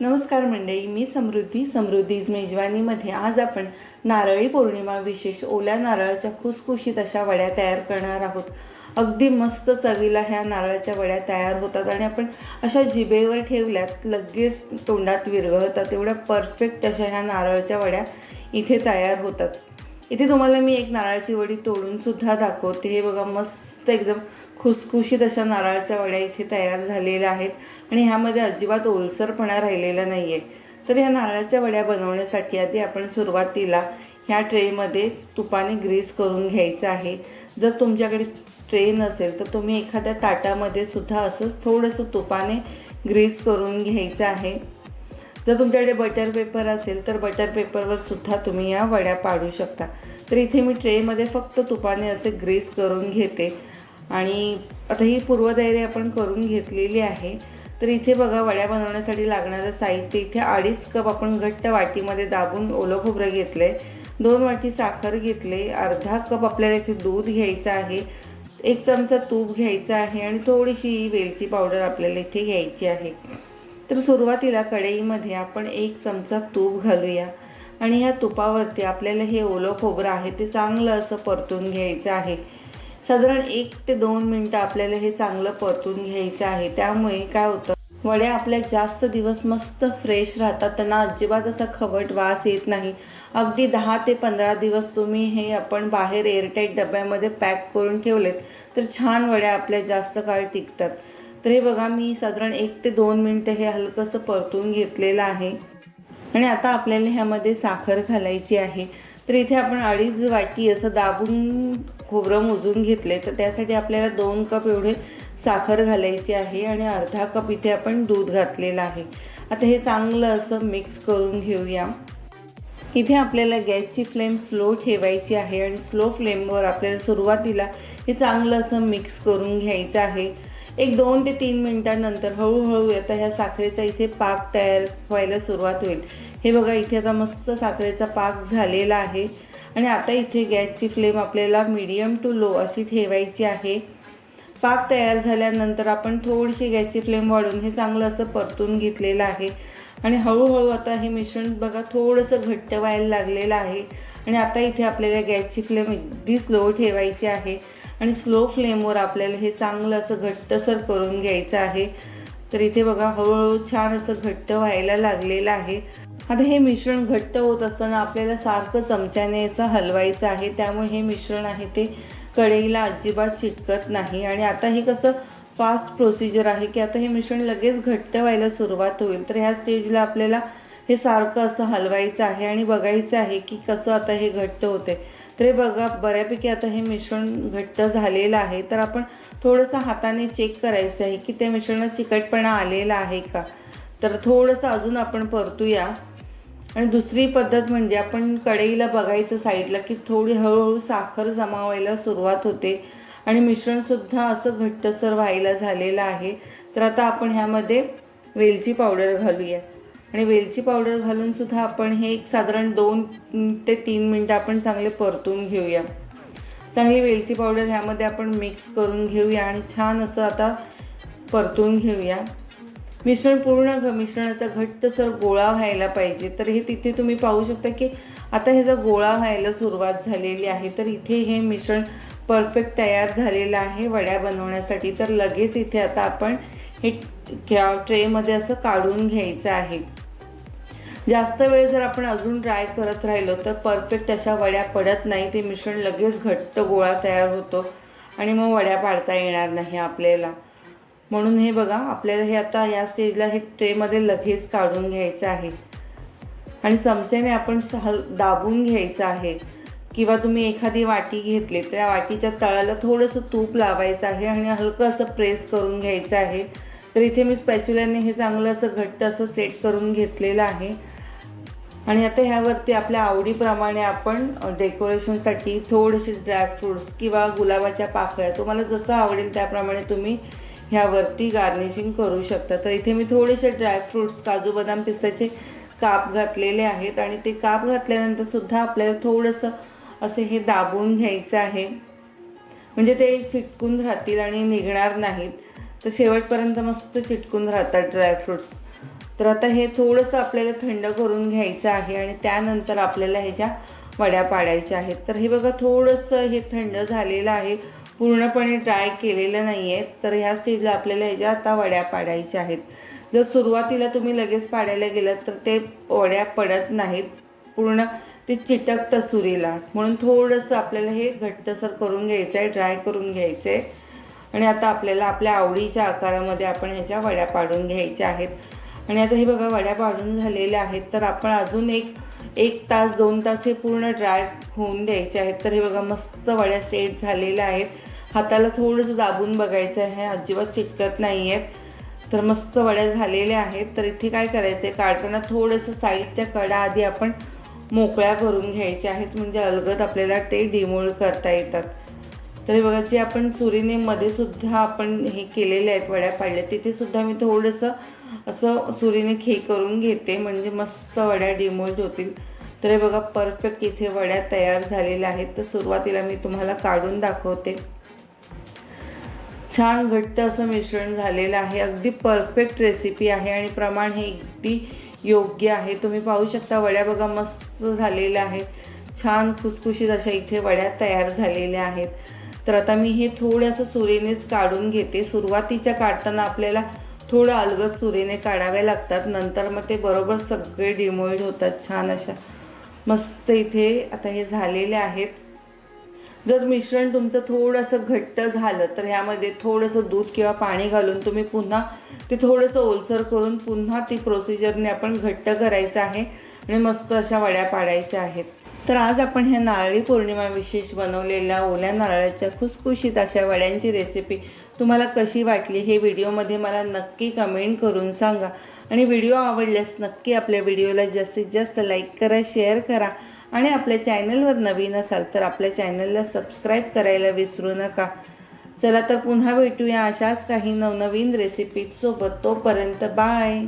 नमस्कार मंडळी मी समृद्धी समृद्धीज मेजवानीमध्ये. आज आपण नारळी पौर्णिमा विशेष ओल्या नारळाच्या खुसखुशीत अशा वड्या तयार करणार आहोत. अगदी मस्त चवीला ह्या नारळाच्या वड्या तयार होतात आणि आपण अशा जिभेवर ठेवल्यात लगेच तोंडात विरघळतात. एवढ्या परफेक्ट अशा ह्या नारळाच्या वड्या इथे तयार होतात. इथे तुम्हाला मी एक नारळाची वडी तोडून सुद्धा दाखवते. हे बघा मस्त एकदम खुसखुशीत अशा नारळाच्या वड्या इथे तयार झालेल्या आहेत. आणि ह्यामध्ये अजिबात ओलसरपणा राहिलेला नाही आहे तर ह्या नारळाच्या वड्या बनवण्यासाठी आधी आपण सुरुवातीला ह्या ट्रेमध्ये तुपाने ग्रीस करून घ्यायचं आहे. जर तुमच्याकडे ट्रे नसेल तर तुम्ही एखाद्या ताटामध्ये सुद्धा असंच थोडंसं तुपाने ग्रीस करून घ्यायचं आहे. जर तुमच्याकडे बटर पेपर असेल तर बटर पेपरवर सुद्धा तुम्ही या वड्या पाडू शकता. तर इथे मी ट्रेमध्ये फक्त तुपाने असे ग्रीस करून घेते. आणि आता ही पूर्वतयारी आपण करून घेतलेली आहे. तर इथे बघा वड्या बनवण्यासाठी लागणारं साहित्य इथे अडीच कप आपण घट्ट वाटीमध्ये दाबून ओलं खोबरं घेतलं आहे दोन वाटी साखर घेतले अर्धा कप आपल्याला इथे दूध घ्यायचं आहे. एक चमचा तूप घ्यायचा आहे आणि थोडीशी वेलची पावडर आपल्याला इथे घ्यायची आहे. तर सुरुवातीला कढईमध्ये आपण एक चमचा तूप घालूया. आणि ह्या तुपावरती आपल्याला हे ओलं खोबरं आहे ते चांगलं असं परतून घ्यायचं आहे. साधारण एक ते दोन मिनटं आपल्याला हे चांगलं परतून घ्यायचं आहे. त्यामुळे काय होतं वड्या आपल्या जास्त दिवस मस्त फ्रेश राहतात त्यांना अजिबात असा खवट वास येत नाही. अगदी दहा ते पंधरा दिवस तुम्ही हे आपण बाहेर एअरटाईट डब्यामध्ये पॅक करून ठेवलेत तर छान वड्या आपल्या जास्त काळ टिकतात. तर हे बघा मी साधारण एक ते दोन मिनटं हे हलकंसं परतून घेतलेलं आहे. आणि आता आपल्याला ह्यामध्ये साखर घालायची आहे. तर इथे आपण अडीच वाटी असं दाबून खोबरं मोजून घेतले तर त्यासाठी आपल्याला दोन कप एवढे साखर घालायची आहे आणि अर्धा कप इथे आपण दूध घातलेलं आहे. आता हे चांगलं असं मिक्स करून घेऊया. इथे आपल्याला गॅसची फ्लेम स्लो ठेवायची आहे आणि स्लो फ्लेमवर आपल्याला सुरुवातीला हे चांगलं असं मिक्स करून घ्यायचं आहे. एक दोन ते तीन मिनटानंतर हळूहळू आता ह्या साखरेचा इथे पाक तयार व्हायला सुरुवात होईल. हे बघा इथे आता मस्त साखरेचा पाक झालेला आहे. आणि आता इथे गॅसची फ्लेम आपल्याला मीडियम टू लो अशी ठेवायची आहे. पाक तयार झाल्यानंतर आपण थोडीशी गॅसची फ्लेम वाढून हे चांगलं असं परतून घेतलेलं आहे. आणि हळूहळू आता हे मिश्रण बघा थोडंसं घट्ट व्हायला लागलेलं आहे. आणि आता इथे आपल्याला गॅसची फ्लेम अगदी स्लो ठेवायची आहे. आणि स्लो फ्लेमवर आपल्याला हे चांगलं असं घट्टसर करून घ्यायचं आहे. तर इथे बघा हळूहळू छान असं घट्ट व्हायला लागलेलं आहे. आता हे मिश्रण घट्ट होत असताना आपल्याला सारखं चमच्याने असं हलवायचं आहे. त्यामुळे हे मिश्रण आहे ते कढईला अजिबात चिटकत नाही. आणि आता हे कसं फास्ट प्रोसिजर आहे की आता हे मिश्रण लगेच घट्ट व्हायला सुरुवात होईल. तर ह्या स्टेजला आपल्याला हे सारखं असं हलवायचं आहे. आणि बघायचं आहे की कसं आता हे घट्ट होते तर बघा बऱ्यापैकी आता हे मिश्रण घट्ट झालेलं आहे. तर आपण थोडंसं हाताने चेक करायचं आहे की त्या मिश्रणात चिकटपणा आलेला आहे का? तर थोडंसं अजून आपण परतूया. आणि दुसरी पद्धत म्हणजे आपण कढईला बघायचं साईडला की थोडी हळूहळू साखर जमा व्हायला सुरुवात होते. आणि मिश्रणसुद्धा असं घट्टसर व्हायला झालेलं आहे. तर आता आपण ह्यामध्ये वेलची पावडर घालूया. आणि वेलची पावडर घालून सुद्धा आपण हे एक साधारण दोन ते तीन मिनटं आपण चांगले परतून घेऊया. चांगली वेलची पावडर ह्यामध्ये आपण मिक्स करून घेऊया आणि छान असं आता परतून घेऊया. मिश्रण पूर्ण घ मिश्रणाचा घट्टसर गोळा व्हायला पाहिजे. तर हे तिथे तुम्ही पाहू शकता की आता ह्याचा गोळा व्हायला सुरुवात झालेली आहे तर इथे हे मिश्रण परफेक्ट तयार झालेलं आहे वड्या बनवण्यासाठी. तर लगेच इथे आता आपण हे ट्रेमध्ये असं काढून घ्यायचं आहे. जास्त वेळ जर आपण अजून ट्राय करत राहिलो तर परफेक्ट अशा वड्या पडत नाही. ते मिश्रण लगेच घट्ट गोळा तयार होतो आणि मग वड्या पाडता येणार नाही आपल्याला. म्हणून हे बघा आपल्याला हे आता या स्टेजला हे ट्रेमध्ये लगेच काढून घ्यायचं आहे. आणि चमच्याने आपण सहल दाबून घ्यायचं आहे. किंवा तुम्ही एखादी वाटी घेतली त्या वाटीच्या तळाला थोडंसं तूप लावायचं आहे आणि हलकं असं प्रेस करून घ्यायचं आहे. तर इथे मी स्पॅच्युल्याने हे चांगलं असं घट्ट असं सेट करून घेतलेलं आहे. आणि आता ह्यावरती आपल्या आवडीप्रमाणे आपण डेकोरेशनसाठी थोडेसे ड्रायफ्रूट्स किंवा गुलाबाच्या पाकळ्या तुम्हाला जसं आवडेल त्याप्रमाणे तुम्ही ह्यावरती गार्निशिंग करू शकता. तर इथे मी थोडेसे ड्रायफ्रूट्स काजू बदाम पिस्त्याचे काप घातलेले आहेत आणि ते काप घातल्यानंतर सुद्धा आपल्याला थोडंसं असे हे दाबून घ्यायचं आहे. म्हणजे ते चिटकून राहतील आणि निघणार नाहीत. तर शेवटपर्यंत मस्त चिटकून राहतात ड्रायफ्रूट्स तर आता हे थोडंसं आपल्याला थंड करून घ्यायचं आहे आणि त्यानंतर आपल्याला ह्याच्या वड्या पाडायच्या आहेत. तर हे बघा थोडंसं हे थंड झालेलं आहे. पूर्णपणे ड्राय केलेलं नाही आहे तर ह्या स्टेजला आपल्याला ह्याच्या आता वड्या पाडायच्या आहेत जर सुरुवातीला तुम्ही लगेच पाडायला गेलात तर ते वड्या पडत नाहीत. पूर्ण ते चिटकतं सुरीला. म्हणून थोडंसं आपल्याला हे घट्टसर करून घ्यायचं आहे ड्राय करून घ्यायचं आहे आणि आता आपल्याला आपल्या आवडीच्या आकारामध्ये आपण ह्याच्या वड्या पाडून घ्यायच्या आहेत आणि आता हे बघा वड्या पाडून झालेल्या आहेत. तर आपण अजून एक एक तास दोन तास हे पूर्ण ड्राय होऊन द्यायचे आहेत. तर हे बघा मस्त वड्या सेट झालेल्या आहेत. हाताला थोडंसं दाबून बघायचं आहे. अजिबात चिटकत नाही आहेत तर मस्त वड्या झालेल्या आहेत. तर इथे काय करायचं आहे काढताना थोडंसं साईडच्या कडा आधी आपण मोकळ्या करून घ्यायच्या आहेत. म्हणजे अलगद आपल्याला ते डिमोल्ड करता येतात. तर हे बघा जे आपण सुरीने मध्ये सुद्धा आपण हे केलेले आहेत वड्या पाडल्या तिथे सुद्धा मी थोडंसं असं सुरीने खे करून घेते म्हणजे मस्त वड्या डिमोल्ड होतील. तर हे बघा परफेक्ट इथे वड्या तयार झालेल्या आहेत. तर सुरुवातीला मी तुम्हाला काढून दाखवते. छान घट्ट असं मिश्रण झालेलं आहे. अगदी परफेक्ट रेसिपी आहे आणि प्रमाण हे अगदी योग्य आहे. तुम्ही पाहू शकता वड्या बघा मस्त झालेल्या आहेत. छान खुसखुशीत अशा इथे वड्या तयार झालेल्या आहेत. तर आता मी हे थोडंसं सुरीनेच काढून घेते. सुरुवातीच्या काढताना आपल्याला थोडं अलगद सुरीने काढाव्या लागतात. नंतर मग ते बरोबर सगळे डिमोल्ड होतात. छान अशा मस्त इथे आता हे झालेले आहेत. जर मिश्रण तुमचं थोडंसं घट्ट झालं तर ह्यामध्ये थोडंसं दूध किंवा पाणी घालून तुम्ही पुन्हा ते थोडंसं ओलसर करून पुन्हा ती प्रोसिजरने आपण घट्ट करायचं आहे आणि मस्त अशा वड्या पाडायच्या आहेत. तर आज आपण ह्या नारळी पौर्णिमा विशेष बनवलेल्या ओल्या नारळाच्या खुसखुशीत अशा वड्यांची रेसिपी तुम्हाला कशी वाटली हे व्हिडिओमध्ये मला नक्की कमेंट करून सांगा. आणि व्हिडिओ आवडल्यास नक्की आपल्या व्हिडिओला जास्तीत जास्त लाईक करा शेअर करा. आणि आपल्या चॅनलवर नवीन असाल तर आपल्या चॅनलला सबस्क्राईब करायला विसरू नका. चला तर पुन्हा भेटूया अशाच काही नवनवीन रेसिपीसोबत तोपर्यंत बाय